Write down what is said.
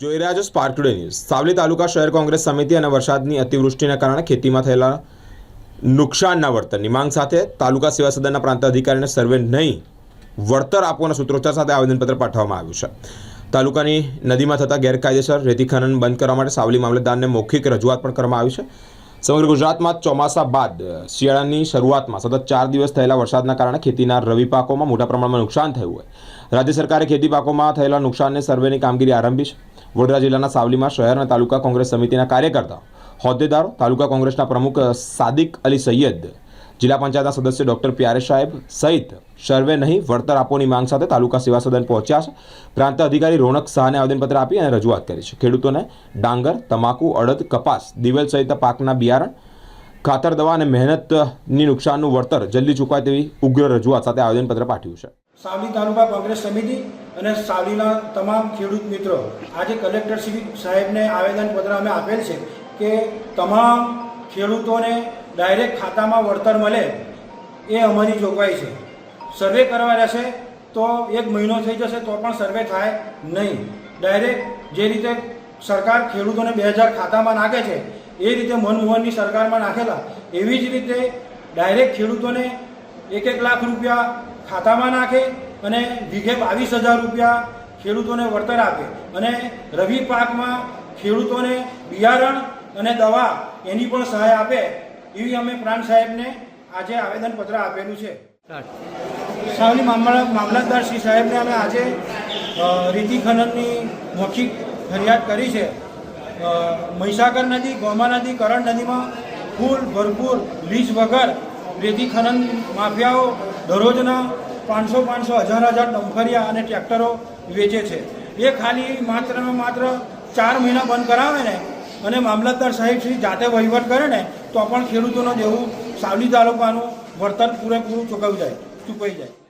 જોઈ રહ્યા છો સ્પાર્ક ટુડે ન્યૂઝ સાવલી તાલુકા શહેર કોંગ્રેસ સમિતિ અને વરસાદની અતિવૃષ્ટિના કારણે ખેતીમાં થયેલા નુકસાનના વળતરની માંગ સાથે તાલુકા સેવા સદનના પ્રાંત અધિકારીને સર્વે નહીં, વળતર આપવાના સૂત્રોચ્ચાર સાથે આવેદનપત્ર પાઠવવામાં આવ્યું છે. તાલુકાની નદીમાં થતા ગેરકાયદેસર રેતી ખનન બંધ કરવા માટે સાવલી મામલતદારને મૌખિક રજૂઆત પણ કરવામાં આવી છે. સમગ્ર ગુજરાતમાં ચોમાસા બાદ, શિયાળાની શરૂઆતમાં સતત ચાર દિવસ થયેલા વરસાદના કારણે ખેતીના રવિ પાકોમાં મોટા પ્રમાણમાં નુકસાન થયું હોય. રાજ્ય સરકારે ખેતી પાકોમાં થયેલા નુકસાનને સર્વેની કામગીરી આરંભી છે. વડોદરા જિલ્લાના સાવલીમાં શહેર અને તાલુકા કોંગ્રેસ સમિતિના કાર્યકર્તા, હોદ્દેદારો, તાલુકા કોંગ્રેસના પ્રમુખ સાદિક અલી સૈયદ, જિલ્લા પંચાયતના સદસ્ય ડોક્ટર પ્યારે સાહેબ સહિત સર્વે નહીં, વળતર આપોની માંગ સાથે તાલુકા સેવા સદન પહોંચ્યા છે. પ્રાંત અધિકારી રોનક શાહને આવેદનપત્ર આપી અને રજૂઆત કરી છે. ખેડૂતોને ડાંગર, તમાકુ, અડદ, કપાસ, દિવેલ સહિત પાકના બિયારણ, ખાતર, દવા અને મહેનતની નુકસાનનું વળતર જલ્દી ચૂકવાય તેવી ઉગ્ર રજૂઆત સાથે આવેદનપત્ર પાઠવ્યું છે. સાવલી તાલુકા કોંગ્રેસ સમિતિ અને સાવલીના તમામ ખેડૂત મિત્રો, આજે કલેક્ટર શ્રી સાહેબને આવેદનપત્ર અમે આપેલ છે કે તમામ ખેડૂતોને ડાયરેક્ટ ખાતામાં વળતર મળે એ અમારી જોગવાઈ છે. સર્વે કરવા રહેશે તો એક મહિનો થઈ જશે તો પણ સર્વે થાય નહીં. ડાયરેક્ટ જે રીતે સરકાર ખેડૂતોને બે હજાર ખાતામાં નાખે છે, એ રીતે મનમોહનની સરકારમાં નાખેલા, એવી જ રીતે ડાયરેક્ટ ખેડૂતોને એક એક લાખ રૂપિયા ખાતામાં નાખે અને વીઘે બાવીસ હજાર રૂપિયા ખેડૂતોને વળતર આપે. અને રવિ પાકમાં ખેડૂતોને બિયારણ અને દવા એની પણ સહાય આપે એવી અમે પ્રાણ સાહેબને આજે આવેદનપત્ર આપેલું છે. સાવલી મામલા મામલતદાર શ્રી સાહેબને અમે આજે રીતિ ખનનની મૌખિક ફરિયાદ કરી છે. મહીસાગર નદી, ગોમા નદી, કરણ નદીમાં ફૂલ ભરપૂર લીજ વગર રેતી ખનન માફિયાઓ દરરોજના પાંચસો પાંચસો હજાર હજાર ડમ્ફરિયા અને ટ્રેક્ટરો વેચે છે. એ ખાલી માત્ર માત્ર ચાર મહિના બંધ કરાવે ને અને મામલતદાર સાહેબ શ્રી જાતે વહીવટ કરે ને, તો પણ ખેડૂતોનો જેવું સાવલી તાલુકાનું વળતર પૂરેપૂરું ચૂકવી જાય ચૂકવાઈ જાય.